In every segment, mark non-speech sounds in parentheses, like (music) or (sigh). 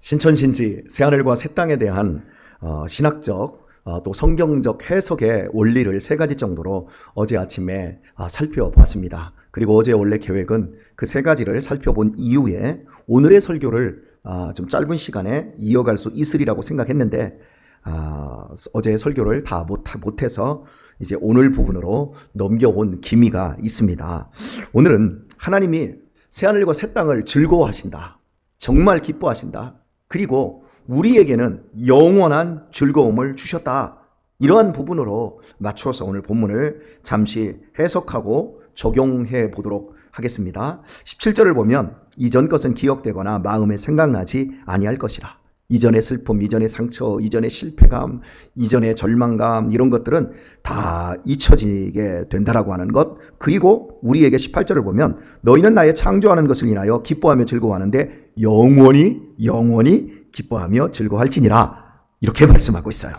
신천신지 새하늘과 새 땅에 대한 어, 신학적 어, 또 성경적 해석의 원리를 세 가지 정도로 어제 아침에 아, 살펴보았습니다. 그리고 어제 원래 계획은 그 세 가지를 살펴본 이후에 오늘의 설교를 아, 좀 짧은 시간에 이어갈 수 있으리라고 생각했는데 아, 어제 설교를 다 못, 못해서 이제 오늘 부분으로 넘겨온 기미가 있습니다. 오늘은 하나님이 새하늘과 새 땅을 즐거워하신다. 정말 기뻐하신다. 그리고 우리에게는 영원한 즐거움을 주셨다. 이러한 부분으로 맞추어서 오늘 본문을 잠시 해석하고 적용해 보도록 하겠습니다. 17절을 보면 이전 것은 기억되거나 마음에 생각나지 아니할 것이라. 이전의 슬픔, 이전의 상처, 이전의 실패감, 이전의 절망감 이런 것들은 다 잊혀지게 된다라고 하는 것. 그리고 우리에게 18절을 보면 너희는 나의 창조하는 것을 인하여 기뻐하며 즐거워하는데 영원히 영원히 기뻐하며 즐거워할지니라. 이렇게 (laughs) 말씀하고 있어요.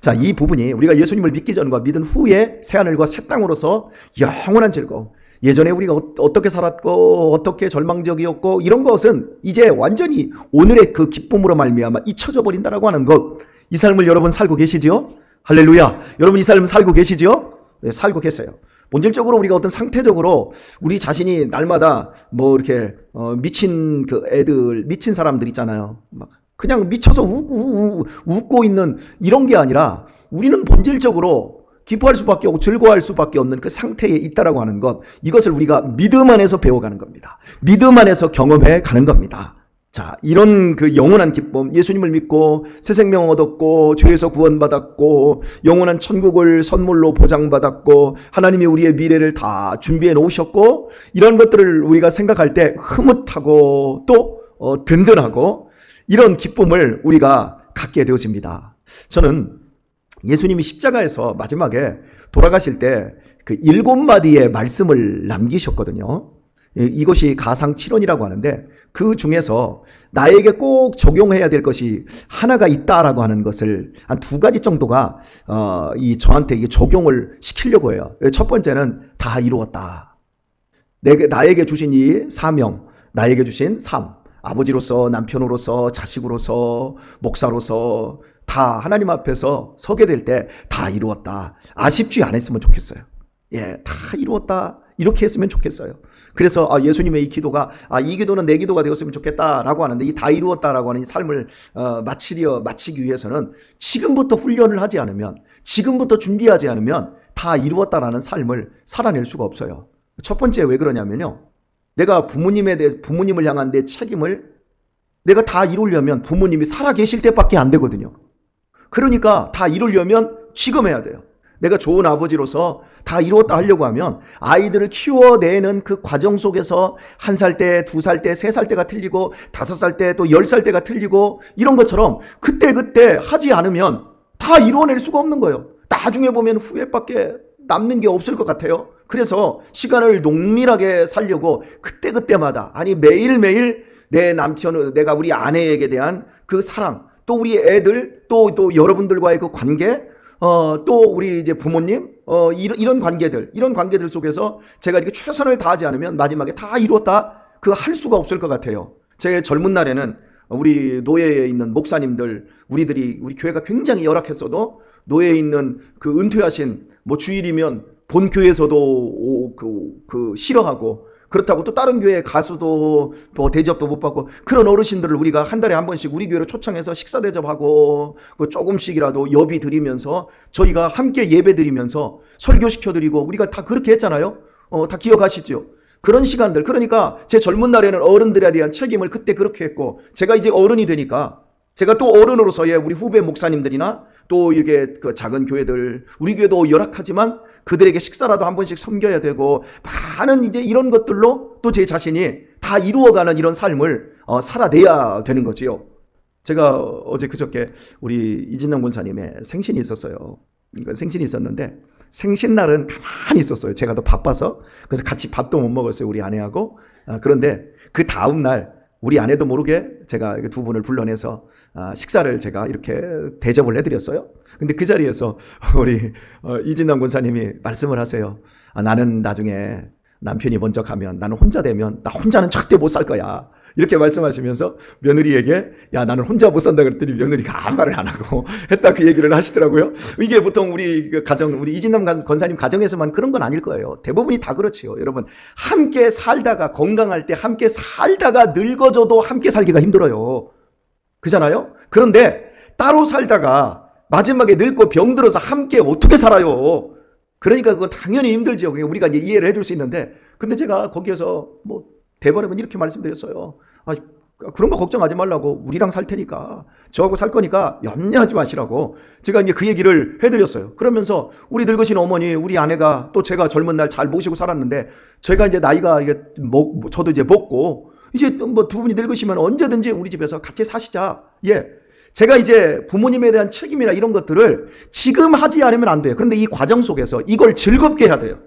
자, 이 부분이 우리가 예수님을 믿기 전과 믿은 후에 새 하늘과 새 땅으로서 영원한 즐거움. 예전에 우리가 어- 어떻게 살았고 어떻게 절망적이었고 이런 것은 이제 완전히 오늘의 그 기쁨으로 말미암아 잊혀져 버린다라고 하는 것. 이 삶을 여러분 살고 계시지요? 할렐루야. 여러분 이삶 살고 계시지요? 네, 살고 계세요. 본질적으로 우리가 어떤 상태적으로 우리 자신이 날마다 뭐 이렇게 어, 미친 그 애들 미친 사람들 있잖아요. 막 그냥 미쳐서 웃고, 웃고 있는 이런 게 아니라 우리는 본질적으로 기뻐할 수밖에 없고 즐거워할 수밖에 없는 그 상태에 있다라고 하는 것 이것을 우리가 믿음 안에서 배워가는 겁니다. 믿음 안에서 경험해 가는 겁니다. 자, 이런 그 영원한 기쁨, 예수님을 믿고 새 생명 얻었고 죄에서 구원받았고 영원한 천국을 선물로 보장받았고 하나님이 우리의 미래를 다 준비해 놓으셨고 이런 것들을 우리가 생각할 때 흐뭇하고 또 어, 든든하고 이런 기쁨을 우리가 갖게 되어집니다. 저는 예수님이 십자가에서 마지막에 돌아가실 때 그 일곱 마디의 말씀을 남기셨거든요. 이- 이것이 가상 7원이라고 하는데 그 중에서 나에게 꼭 적용해야 될 것이 하나가 있다라고 하는 것을 한 두 가지 정도가 어, 이 저한테 이게 적용을 시키려고 해요. 첫 번째는 다 이루었다. 내게 나에게 주신 이 사명, 나에게 주신 삶, 아버지로서 남편으로서 자식으로서 목사로서 다 하나님 앞에서 서게 될 때 다 이루었다. 아쉽지 않았으면 좋겠어요. 예, 다 이루었다. 이렇게 했으면 좋겠어요. 그래서 아, 예수님의 이 기도가 아, 이 기도는 내 기도가 되었으면 좋겠다라고 하는데 이 다 이루었다라고 하는 이 삶을 어, 마치려 마치기 위해서는 지금부터 훈련을 하지 않으면 지금부터 준비하지 않으면 다 이루었다라는 삶을 살아낼 수가 없어요. 첫 번째 왜 그러냐면요. 내가 부모님에 대해 부모님을 향한 내 책임을 내가 다 이루려면 부모님이 살아 계실 때밖에 안 되거든요. 그러니까 다 이루려면 지금 해야 돼요. 내가 좋은 아버지로서 다 이루었다 하려고 하면 아이들을 키워내는 그 과정 속에서 한 살 때, 두 살 때, 세 살 때가 틀리고 다섯 살 때, 또 열 살 때가 틀리고 이런 것처럼 그때그때 하지 않으면 다 이루어낼 수가 없는 거예요. 나중에 보면 후회밖에 남는 게 없을 것 같아요. 그래서 시간을 농밀하게 살려고 그때그때마다 아니 매일매일 내 남편, 내가 우리 아내에게 대한 그 사랑, 또 우리 애들, 또, 또 여러분들과의 그 관계, 어, 또 우리 이제 부모님, 어, 이런, 이런 관계들, 이런 관계들 속에서 제가 이렇게 최선을 다하지 않으면 마지막에 다 이루었다? 그 할 수가 없을 것 같아요. 제 젊은 날에는 우리 노예에 있는 목사님들, 우리들이, 우리 교회가 굉장히 열악했어도 노예에 있는 그 은퇴하신 뭐 주일이면 본 교회에서도 오, 그, 그 싫어하고 그렇다고 또 다른 교회 가수도 뭐 대접도 못 받고 그런 어르신들을 우리가 한 달에 한 번씩 우리 교회로 초청해서 식사 대접하고 그 조금씩이라도 여비 드리면서 저희가 함께 예배 드리면서 설교 시켜 드리고 우리가 다 그렇게 했잖아요. 어, 다 기억하시죠? 그런 시간들 그러니까 제 젊은 날에는 어른들에 대한 책임을 그때 그렇게 했고 제가 이제 어른이 되니까 제가 또 어른으로서의 우리 후배 목사님들이나 또 이렇게 그 작은 교회들 우리 교회도 열악하지만 그들에게 식사라도 한 번씩 섬겨야 되고 많은 이제 이런 것들로 또 제 자신이 다 이루어가는 이런 삶을 어, 살아내야 되는 거지요. 제가 어제 그저께 우리 이진영 군사님의 생신이 있었어요. 생신이 있었는데 생신날은 가만히 있었어요. 제가 더 바빠서 그래서 같이 밥도 못 먹었어요. 우리 아내하고 아, 그런데 그 다음 날 우리 아내도 모르게 제가 두 분을 불러내서 아, 식사를 제가 이렇게 대접을 해드렸어요. 근데 그 자리에서 (laughs) 우리 어, 이진남 군사님이 말씀을 하세요. 아, 나는 나중에 남편이 먼저 가면 나는 혼자 되면 나 혼자는 절대 못 살 거야. 이렇게 말씀하시면서 며느리에게 야 나는 혼자 못 산다 그랬더니 며느리가 아무 말을 안 하고 (laughs) 했다 그 얘기를 하시더라고요. 이게 보통 우리 그 가정 우리 이진남 간- 권사님 가정에서만 그런 건 아닐 거예요. 대부분이 다 그렇지요. 여러분 함께 살다가 건강할 때 함께 살다가 늙어져도 함께 살기가 힘들어요. 그잖아요. 그런데 따로 살다가 마지막에 늙고 병들어서 함께 어떻게 살아요? 그러니까 그건 당연히 힘들죠. 우리가 이제 이해를 해줄 수 있는데 근데 제가 거기에서 뭐 대번역은 이렇게 말씀드렸어요. 아, 그런 거 걱정하지 말라고 우리랑 살 테니까 저하고 살 거니까 염려하지 마시라고 제가 이제 그 얘기를 해드렸어요. 그러면서 우리 늙으신 어머니, 우리 아내가 또 제가 젊은 날 잘 모시고 살았는데 제가 이제 나이가 이게 먹 저도 이제 먹고 이제 뭐두 분이 늙으시면 언제든지 우리 집에서 같이 사시자. 예. 제가 이제 부모님에 대한 책임이나 이런 것들을 지금 하지 않으면 안 돼요. 그런데 이 과정 속에서 이걸 즐겁게 해야 돼요.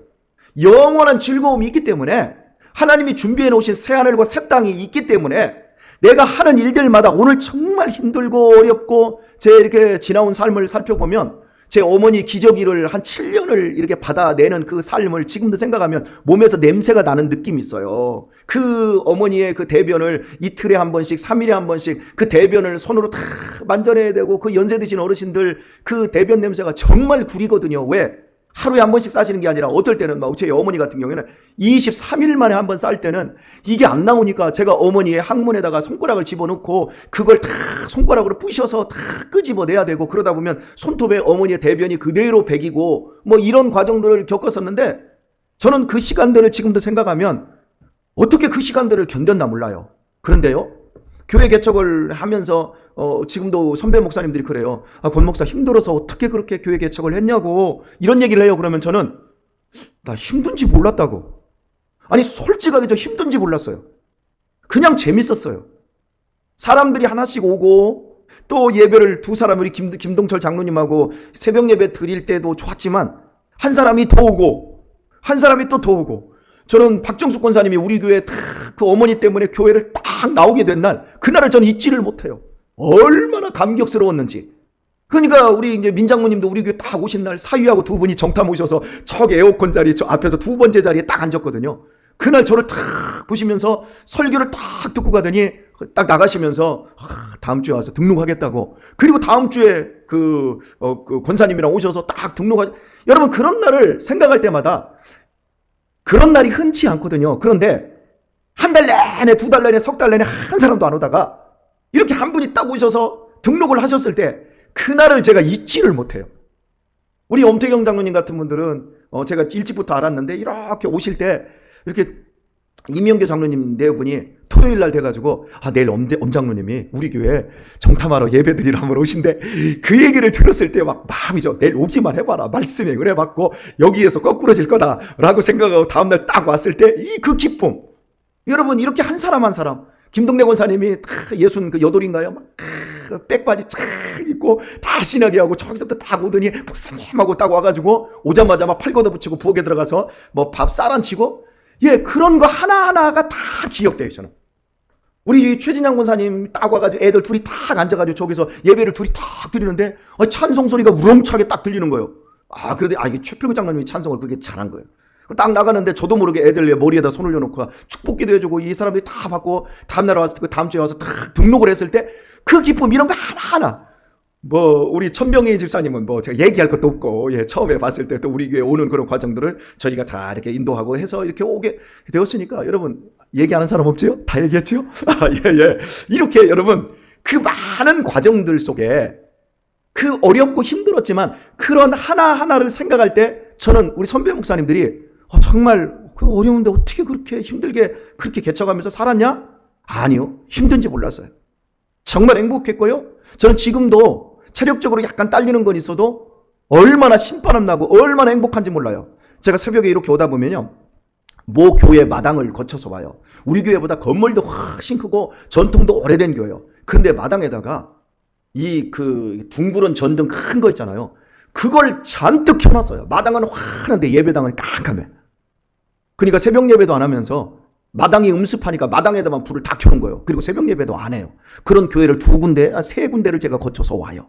영원한 즐거움이 있기 때문에 하나님이 준비해 놓으신 새 하늘과 새 땅이 있기 때문에 내가 하는 일들마다 오늘 정말 힘들고 어렵고 제 이렇게 지나온 삶을 살펴보면 제 어머니 기저귀를 한 7년을 이렇게 받아내는 그 삶을 지금도 생각하면 몸에서 냄새가 나는 느낌이 있어요. 그 어머니의 그 대변을 이틀에 한 번씩, 3일에 한 번씩 그 대변을 손으로 다 만져내야 되고 그 연세 드신 어르신들 그 대변 냄새가 정말 구리거든요. 왜? 하루에 한 번씩 싸시는 게 아니라 어떨 때는 막 제 어머니 같은 경우에는 23일 만에 한 번 쌀 때는 이게 안 나오니까 제가 어머니의 항문에다가 손가락을 집어넣고 그걸 다 손가락으로 부셔서 다 끄집어내야 되고 그러다 보면 손톱에 어머니의 대변이 그대로 배기고 뭐 이런 과정들을 겪었었는데 저는 그 시간들을 지금도 생각하면 어떻게 그 시간들을 견뎠나 몰라요. 그런데요. 교회 개척을 하면서 어, 지금도 선배 목사님들이 그래요. 아, 권 목사 힘들어서 어떻게 그렇게 교회 개척을 했냐고 이런 얘기를 해요. 그러면 저는 나 힘든지 몰랐다고. 아니 솔직하게 저 힘든지 몰랐어요. 그냥 재밌었어요. 사람들이 하나씩 오고 또 예배를 두 사람 우리 김, 김동철 장로님하고 새벽 예배 드릴 때도 좋았지만 한 사람이 더 오고 한 사람이 또 더 오고 저는 박정숙 권사님이 우리 교회 딱 그 어머니 때문에 교회를 딱 나오게 된 날 그날을 저는 잊지를 못해요. 얼마나 감격스러웠는지. 그러니까 우리 이제 민장모님도 우리 교회 딱 오신 날 사위하고 두 분이 정탐 오셔서 저 에어컨 자리 저 앞에서 두 번째 자리에 딱 앉았거든요. 그날 저를 딱 보시면서 설교를 딱 듣고 가더니 딱 나가시면서 아, 다음 주에 와서 등록하겠다고. 그리고 다음 주에 그, 어, 그 권사님이랑 오셔서 딱 등록하. 여러분 그런 날을 생각할 때마다 그런 날이 흔치 않거든요. 그런데 한 달 내내, 두 달 내내, 석 달 내내 한 사람도 안 오다가 이렇게 한 분이 딱 오셔서 등록을 하셨을 때 그날을 제가 잊지를 못해요. 우리 엄태경 장로님 같은 분들은 어, 제가 일찍부터 알았는데 이렇게 오실 때 이렇게 이명교 장로님 네 분이 토요일 날 돼가지고 아 내일 엄, 엄 장로님이 우리 교회 정탐하러 예배드리러 한번 오신대. 그 얘기를 들었을 때 막 마음이 죠. 내일 오기만 해봐라. 말씀에 은혜 받고 여기에서 거꾸로질 거다라고 생각하고 다음날 딱 왔을 때 이 그 기쁨 여러분 이렇게 한 사람 한 사람. 김동래 권사님이 딱 예순 그 여돌인가요? 막 크, 백바지 쫙 입고 다 신하게 하고 저기서부터 딱 오더니 목사님하고 딱 와가지고 오자마자 막 팔 걷어 붙이고 부엌에 들어가서 뭐 밥 쌀안 치고? 예 그런 거 하나하나가 다 기억돼요 저는. 우리 최진양 권사님 딱 와가지고 애들 둘이 딱 앉아가지고 저기서 예배를 둘이 딱 드리는데 어, 찬송 소리가 우렁차게 딱 들리는 거예요. 아 그런데 아 이게 최필구 장로님이 찬송을 그렇게 잘한 거예요 딱 나가는데 저도 모르게 애들 머리에다 손을 올려놓고 축복기도 해주고 이 사람들이 다 받고 다음날 와서 그 다음 주에 와서 딱 등록을 했을 때 그 기쁨 이런 거 하나하나 뭐 우리 천병희 집사님은 뭐 제가 얘기할 것도 없고 예 처음에 봤을 때 또 우리 교회 오는 그런 과정들을 저희가 다 이렇게 인도하고 해서 이렇게 오게 되었으니까 여러분 얘기하는 사람 없지요? 다 얘기했지요? (laughs) 아예예 이렇게 여러분 그 많은 과정들 속에 그 어렵고 힘들었지만 그런 하나하나를 생각할 때 저는 우리 선배 목사님들이 어, 정말 그 어려운데 어떻게 그렇게 힘들게 그렇게 개척하면서 살았냐? 아니요. 힘든지 몰랐어요. 정말 행복했고요. 저는 지금도 체력적으로 약간 딸리는 건 있어도 얼마나 신바람 나고 얼마나 행복한지 몰라요. 제가 새벽에 이렇게 오다 보면요. 모 교회 마당을 거쳐서 와요. 우리 교회보다 건물도 훨씬 크고 전통도 오래된 교회요. 그런데 마당에다가 이 그 둥그런 전등 큰 거 있잖아요. 그걸 잔뜩 켜놨어요. 마당은 환한데 예배당은 깜깜해. 그러니까 새벽 예배도 안 하면서 마당이 음습하니까 마당에다만 불을 다 켜놓은 거예요. 그리고 새벽 예배도 안 해요. 그런 교회를 두 군데, 아, 세 군데를 제가 거쳐서 와요.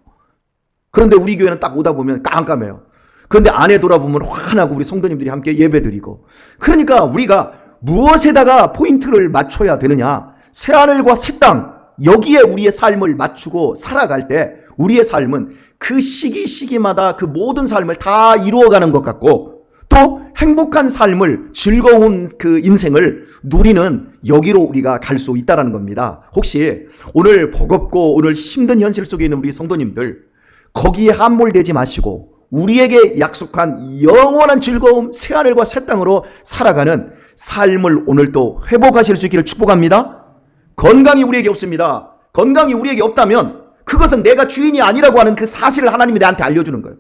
그런데 우리 교회는 딱 오다 보면 깜깜해요. 그런데 안에 돌아보면 환하고 우리 성도님들이 함께 예배 드리고. 그러니까 우리가 무엇에다가 포인트를 맞춰야 되느냐? 새 하늘과 새 땅, 여기에 우리의 삶을 맞추고 살아갈 때 우리의 삶은 그 시기 시기마다 그 모든 삶을 다 이루어가는 것 같고 또 행복한 삶을 즐거운 그 인생을 누리는 여기로 우리가 갈 수 있다라는 겁니다. 혹시 오늘 버겁고 오늘 힘든 현실 속에 있는 우리 성도님들 거기에 함몰되지 마시고 우리에게 약속한 영원한 즐거움 새 하늘과 새 땅으로 살아가는 삶을 오늘 또 회복하실 수 있기를 축복합니다. 건강이 우리에게 없습니다. 건강이 우리에게 없다면 그것은 내가 주인이 아니라고 하는 그 사실을 하나님이 나한테 알려주는 거예요.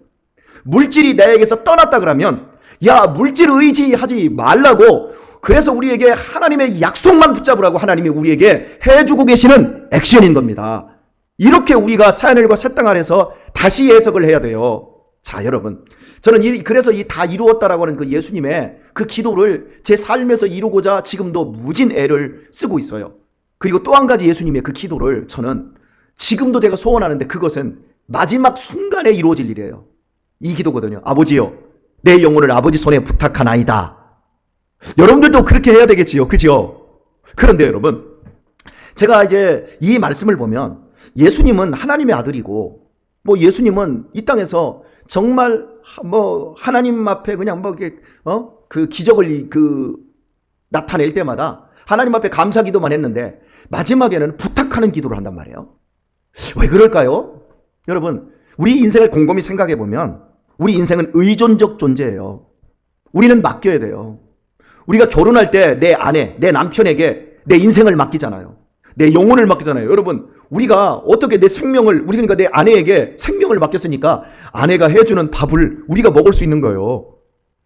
물질이 내게서 떠났다 그러면 야 물질 의지하지 말라고 그래서 우리에게 하나님의 약속만 붙잡으라고 하나님이 우리에게 해주고 계시는 액션인 겁니다. 이렇게 우리가 사연일과 새땅 아래서 다시 해석을 해야 돼요. 자, 여러분. 저는 이, 그래서 이 다 이루었다라고 하는 그 예수님의 그 기도를 제 삶에서 이루고자 지금도 무진 애를 쓰고 있어요. 그리고 또 한 가지 예수님의 그 기도를 저는 지금도 제가 소원하는데 그것은 마지막 순간에 이루어질 일이에요. 이 기도거든요. 아버지요. 내 영혼을 아버지 손에 부탁하나이다. 여러분들도 그렇게 해야 되겠지요. 그죠? 그런데 여러분, 제가 이제 이 말씀을 보면 예수님은 하나님의 아들이고 뭐 예수님은 이 땅에서 정말 뭐 하나님 앞에 그냥 뭐 이렇게 어 그 기적을 그 나타낼 때마다 하나님 앞에 감사 기도만 했는데 마지막에는 부탁하는 기도를 한단 말이에요. 왜 그럴까요? 여러분, 우리 인생을 곰곰이 생각해 보면 우리 인생은 의존적 존재예요. 우리는 맡겨야 돼요. 우리가 결혼할 때 내 아내, 내 남편에게 내 인생을 맡기잖아요. 내 영혼을 맡기잖아요. 여러분, 우리가 어떻게 내 생명을, 우리 그러니까 내 아내에게 생명을 맡겼으니까 아내가 해주는 밥을 우리가 먹을 수 있는 거예요.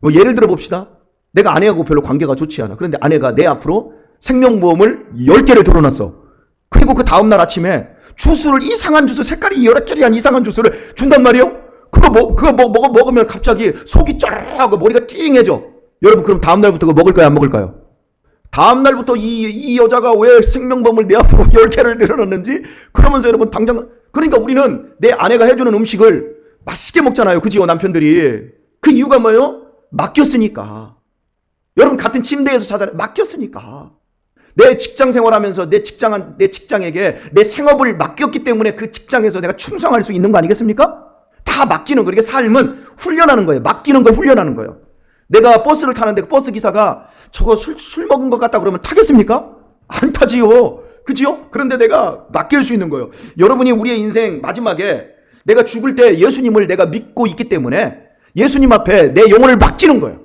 뭐 예를 들어 봅시다. 내가 아내하고 별로 관계가 좋지 않아. 그런데 아내가 내 앞으로 생명보험을 10개를 들어놨어. 그리고 그 다음날 아침에 주스를 이상한 주스, 색깔이 여러 개리한 이상한 주스를 준단 말이에요? 그거 먹, 그거 먹, 먹, 먹으면 갑자기 속이 쩌르르하고 머리가 띵해져. 여러분, 그럼 다음날부터 그거 먹을까요? 안 먹을까요? 다음날부터 이, 이 여자가 왜 생명보험을 내 앞으로 (laughs) 10개를 늘어놨는지 그러면서 여러분 당장 그러니까 우리는 내 아내가 해주는 음식을 맛있게 먹잖아요. 그지요 남편들이. 그 이유가 뭐예요? 맡겼으니까. 여러분 같은 침대에서 자잖아요. 맡겼으니까. 내 직장 생활하면서 내 직장 내 직장에게 내 생업을 맡겼기 때문에 그 직장에서 내가 충성할 수 있는 거 아니겠습니까? 다 맡기는 거예요. 삶은 훈련하는 거예요. 맡기는 걸 훈련하는 거예요. 내가 버스를 타는데 그 버스 기사가 저거 술, 술 먹은 것 같다 그러면 타겠습니까? 안 타지요. 그지요? 그런데 내가 맡길 수 있는 거예요. 여러분이 우리의 인생 마지막에 내가 죽을 때 예수님을 내가 믿고 있기 때문에 예수님 앞에 내 영혼을 맡기는 거예요.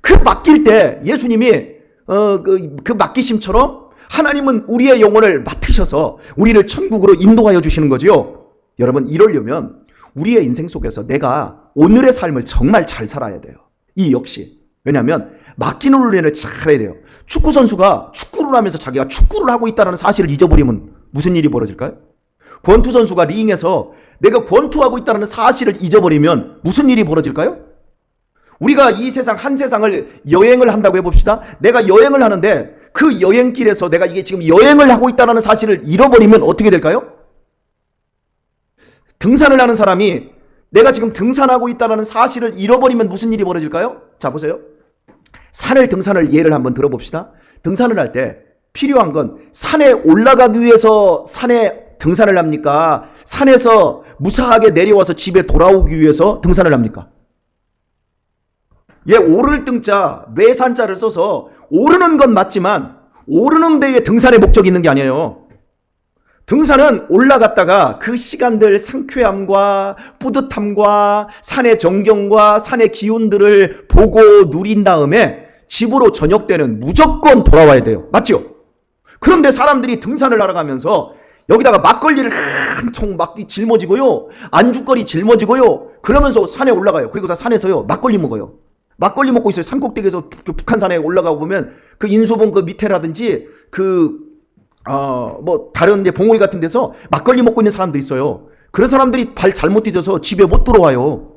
그 맡길 때 예수님이 어, 그, 그 맡기심처럼 하나님은 우리의 영혼을 맡으셔서 우리를 천국으로 인도하여 주시는 거지요. 여러분, 이러려면 우리의 인생 속에서 내가 오늘의 삶을 정말 잘 살아야 돼요. 이 역시. 왜냐하면 맡기는 훈련을 잘 해야 돼요. 축구 선수가 축구를 하면서 자기가 축구를 하고 있다는 사실을 잊어버리면 무슨 일이 벌어질까요? 권투 선수가 링에서 내가 권투하고 있다는 사실을 잊어버리면 무슨 일이 벌어질까요? 우리가 이 세상 한 세상을 여행을 한다고 해봅시다. 내가 여행을 하는데 그 여행길에서 내가 이게 지금 여행을 하고 있다는 사실을 잃어버리면 어떻게 될까요? 등산을 하는 사람이 내가 지금 등산하고 있다는 사실을 잃어버리면 무슨 일이 벌어질까요? 자 보세요. 산을 등산을 예를 한번 들어봅시다. 등산을 할 때 필요한 건 산에 올라가기 위해서 산에 등산을 합니까? 산에서 무사하게 내려와서 집에 돌아오기 위해서 등산을 합니까? 얘 오를 등자, 외산자를 써서 오르는 건 맞지만 오르는 데에 등산의 목적이 있는 게 아니에요. 등산은 올라갔다가 그 시간들 상쾌함과 뿌듯함과 산의 정경과 산의 기운들을 보고 누린 다음에 집으로 저녁 때는 무조건 돌아와야 돼요. 맞죠? 그런데 사람들이 등산을 하러 가면서 여기다가 막걸리를 한 통 막 짊어지고요. 안주거리 짊어지고요. 그러면서 산에 올라가요. 그리고 산에서요. 막걸리 먹어요. 막걸리 먹고 있어요. 산꼭대기에서 북한산에 올라가 보면 그 인수봉 그 밑에라든지 그, 어, 뭐, 다른 데 봉우리 같은 데서 막걸리 먹고 있는 사람도 있어요. 그런 사람들이 발 잘못 디뎌서 집에 못 들어와요.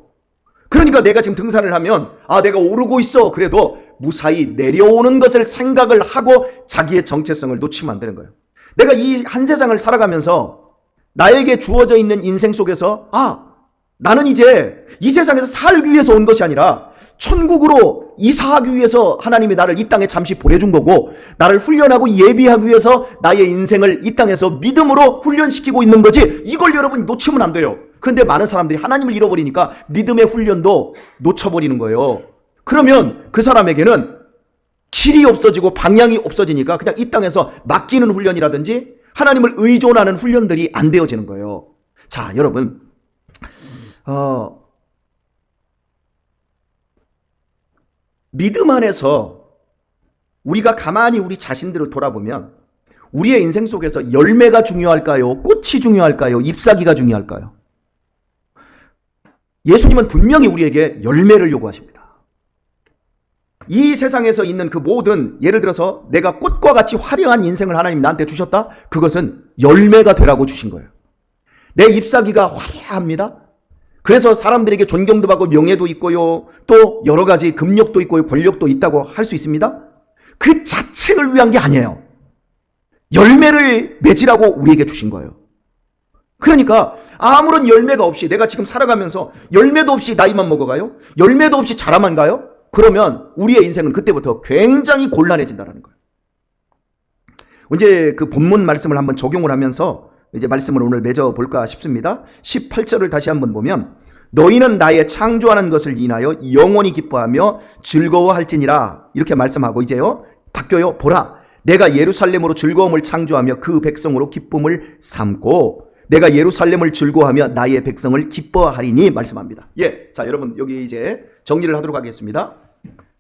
그러니까 내가 지금 등산을 하면, 아, 내가 오르고 있어. 그래도 무사히 내려오는 것을 생각을 하고 자기의 정체성을 놓치면 안 되는 거예요. 내가 이 한 세상을 살아가면서 나에게 주어져 있는 인생 속에서, 아, 나는 이제 이 세상에서 살기 위해서 온 것이 아니라 천국으로 이사하기 위해서 하나님이 나를 이 땅에 잠시 보내준 거고 나를 훈련하고 예비하기 위해서 나의 인생을 이 땅에서 믿음으로 훈련시키고 있는 거지 이걸 여러분 놓치면 안 돼요. 근데 많은 사람들이 하나님을 잃어버리니까 믿음의 훈련도 놓쳐버리는 거예요. 그러면 그 사람에게는 길이 없어지고 방향이 없어지니까 그냥 이 땅에서 맡기는 훈련이라든지 하나님을 의존하는 훈련들이 안 되어지는 거예요. 자, 여러분, 어, 믿음 안에서 우리가 가만히 우리 자신들을 돌아보면 우리의 인생 속에서 열매가 중요할까요? 꽃이 중요할까요? 잎사귀가 중요할까요? 예수님은 분명히 우리에게 열매를 요구하십니다. 이 세상에서 있는 그 모든 예를 들어서 내가 꽃과 같이 화려한 인생을 하나님 나한테 주셨다? 그것은 열매가 되라고 주신 거예요. 내 잎사귀가 화려합니다. 그래서 사람들에게 존경도 받고 명예도 있고요. 또 여러 가지 금력도 있고요. 권력도 있다고 할 수 있습니다. 그 자체를 위한 게 아니에요. 열매를 맺으라고 우리에게 주신 거예요. 그러니까 아무런 열매가 없이 내가 지금 살아가면서 열매도 없이 나이만 먹어가요? 열매도 없이 자라만 가요? 그러면 우리의 인생은 그때부터 굉장히 곤란해진다는 거예요. 이제 그 본문 말씀을 한번 적용을 하면서 이제 말씀을 오늘 맺어 볼까 싶습니다. 18절을 다시 한번 보면 너희는 나의 창조하는 것을 인하여 영원히 기뻐하며 즐거워할지니라 이렇게 말씀하고 이제요 바뀌어요 보라 내가 예루살렘으로 즐거움을 창조하며 그 백성으로 기쁨을 삼고 내가 예루살렘을 즐거워하며 나의 백성을 기뻐하리니 말씀합니다. 예, 자 여러분 여기 이제 정리를 하도록 하겠습니다.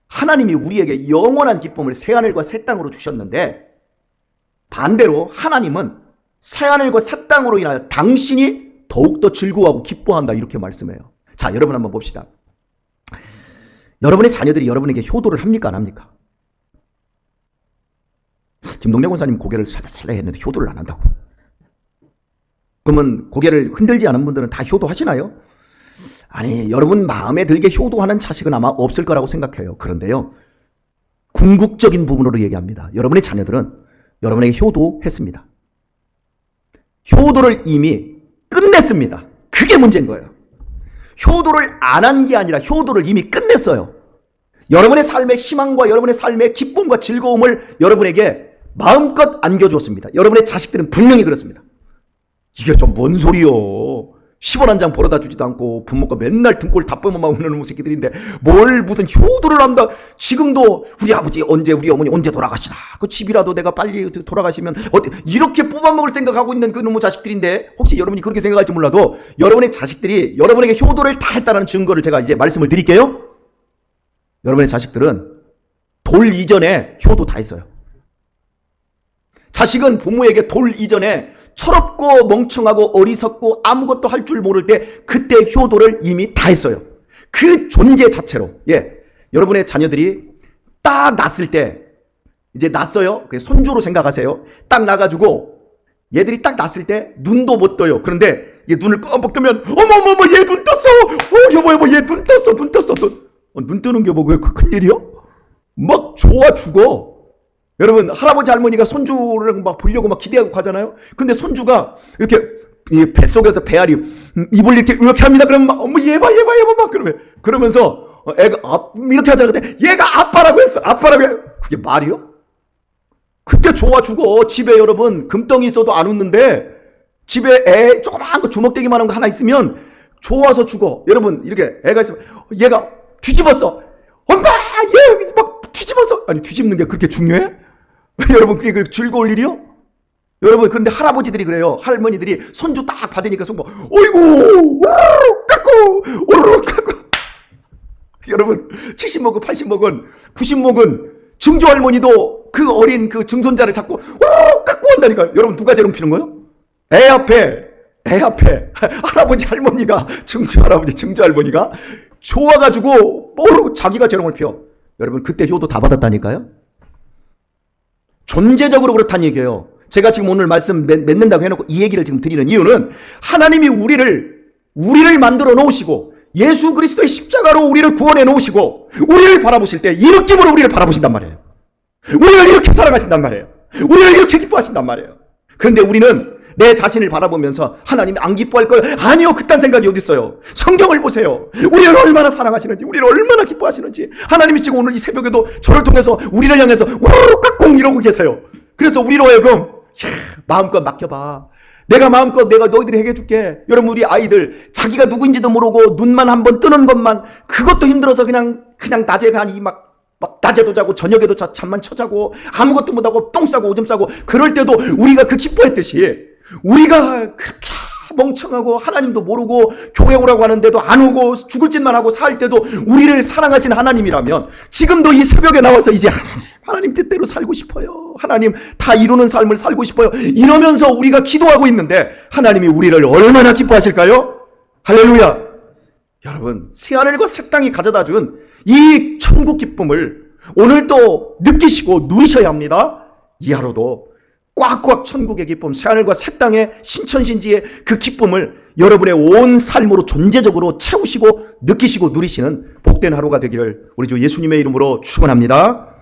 하나님이 우리에게 영원한 기쁨을 새 하늘과 새 땅으로 주셨는데 반대로 하나님은 새 하늘과 새 땅으로 인하여 당신이 더욱더 즐거워하고 기뻐한다 이렇게 말씀해요. 자, 여러분 한번 봅시다. 여러분의 자녀들이 여러분에게 효도를 합니까 안 합니까? 지금 동네 권사님 고개를 살살살 했는데 효도를 안 한다고. 그러면 고개를 흔들지 않은 분들은 다 효도하시나요? 아니, 여러분 마음에 들게 효도하는 자식은 아마 없을 거라고 생각해요. 그런데요. 궁극적인 부분으로 얘기합니다. 여러분의 자녀들은 여러분에게 효도했습니다. 효도를 이미 끝냈습니다. 그게 문제인 거예요. 효도를 안 한 게 아니라 효도를 이미 끝냈어요. 여러분의 삶의 희망과 여러분의 삶의 기쁨과 즐거움을 여러분에게 마음껏 안겨주었습니다. 여러분의 자식들은 분명히 그렇습니다. 이게 좀 뭔 소리요? 10원 한 장 벌어다 주지도 않고 부모가 맨날 등골 다 뿜어먹는 새끼들인데 뭘 무슨 효도를 한다. 지금도 우리 아버지 언제 우리 어머니 언제 돌아가시나. 그 집이라도 내가 빨리 돌아가시면 어디 이렇게 뽑아먹을 생각하고 있는 그 놈의 자식들인데 혹시 여러분이 그렇게 생각할지 몰라도 여러분의 자식들이 여러분에게 효도를 다 했다는 증거를 제가 이제 말씀을 드릴게요. 여러분의 자식들은 돌 이전에 효도 다 했어요. 자식은 부모에게 돌 이전에 철없고 멍청하고 어리석고 아무것도 할 줄 모를 때 그때 효도를 이미 다 했어요. 그 존재 자체로. 예. 여러분의 자녀들이 딱 났을 때 이제 났어요. 그 손주로 생각하세요. 딱 나가지고 얘들이 딱 났을 때 눈도 못 떠요. 그런데 얘 눈을 껌뻑 뜨면 어머머머 얘 눈 떴어. 어 여보 여보 얘 눈 떴어 눈 떴어 눈. 어, 눈 뜨는 게 뭐고 그 큰일이요? 막 좋아 죽어. 여러분 할아버지 할머니가 손주를 막 보려고 막 기대하고 가잖아요. 근데 손주가 이렇게 이 뱃속에서 배알이 음, 입을 이렇게 이렇게 합니다. 그러면 막 어머 얘봐 얘봐 얘봐 막 그러면 그러면서 어, 애가 아, 이렇게 하자 근데 얘가 아빠라고 했어. 아빠라고 해. 그게 말이요? 그때 좋아 죽어. 집에 여러분 금덩이 있어도 안 웃는데 집에 애 조그마한 거 주먹대기만 한 거 하나 있으면 좋아서 죽어. 여러분 이렇게 애가 있으면 얘가 뒤집었어. 엄마 얘 막 뒤집었어. 아니 뒤집는 게 그렇게 중요해? (laughs) 여러분 그게 그 즐거울 일이요? 여러분 그런데 할아버지들이 그래요. 할머니들이 손주 딱 받으니까 손 뭐, 어이구, 오르륵 깎고, 오르륵 깎고. (laughs) 여러분 70 먹은 80 먹은 90 먹은 증조 할머니도 그 어린 그 증손자를 잡고 오르륵 깎고 한다니까. 여러분 누가 재롱 피는 거요? 애 앞에 애 앞에 (laughs) 할아버지 할머니가 증조 할아버지 증조 할머니가 좋아가지고 모르고 자기가 재롱을 피워. 여러분 그때 효도 다 받았다니까요. 존재적으로 그렇다는 얘기예요. 제가 지금 오늘 말씀 맺- 맺는다고 해놓고 이 얘기를 지금 드리는 이유는 하나님이 우리를 우리를 만들어 놓으시고 예수 그리스도의 십자가로 우리를 구원해 놓으시고 우리를 바라보실 때 이 느낌으로 우리를 바라보신단 말이에요. 우리를 이렇게 사랑하신단 말이에요. 우리를 이렇게 기뻐하신단 말이에요. 그런데 우리는 내 자신을 바라보면서 하나님이 안 기뻐할 거예요. 아니요. 그딴 생각이 어디 있어요. 성경을 보세요. 우리를 얼마나 사랑하시는지, 우리를 얼마나 기뻐하시는지. 하나님이 지금 오늘 이 새벽에도 저를 통해서 우리를 향해서 우르르 깍공 이러고 계세요. 그래서 우리로 하여금 야, 마음껏 맡겨봐. 내가 마음껏 내가 너희들이 해줄게. 여러분 우리 아이들 자기가 누구인지도 모르고 눈만 한번 뜨는 것만 그것도 힘들어서 그냥 그냥 낮에 가니 막 막 낮에도 자고 저녁에도 자, 잠만 쳐자고 아무것도 못하고 똥 싸고 오줌 싸고 그럴 때도 우리가 그 기뻐했듯이 우리가 그렇게 멍청하고 하나님도 모르고 교회 오라고 하는데도 안 오고 죽을 짓만 하고 살 때도 우리를 사랑하신 하나님이라면 지금도 이 새벽에 나와서 이제 하나님 뜻대로 살고 싶어요. 하나님 다 이루는 삶을 살고 싶어요. 이러면서 우리가 기도하고 있는데 하나님이 우리를 얼마나 기뻐하실까요? 할렐루야. 여러분, 새하늘과 새 땅이 가져다 준 이 천국 기쁨을 오늘도 느끼시고 누리셔야 합니다. 이 하루도 꽉꽉 천국의 기쁨, 새하늘과 새 땅의 신천신지의 그 기쁨을 여러분의 온 삶으로 존재적으로 채우시고 느끼시고 누리시는 복된 하루가 되기를 우리 주 예수님의 이름으로 축원합니다.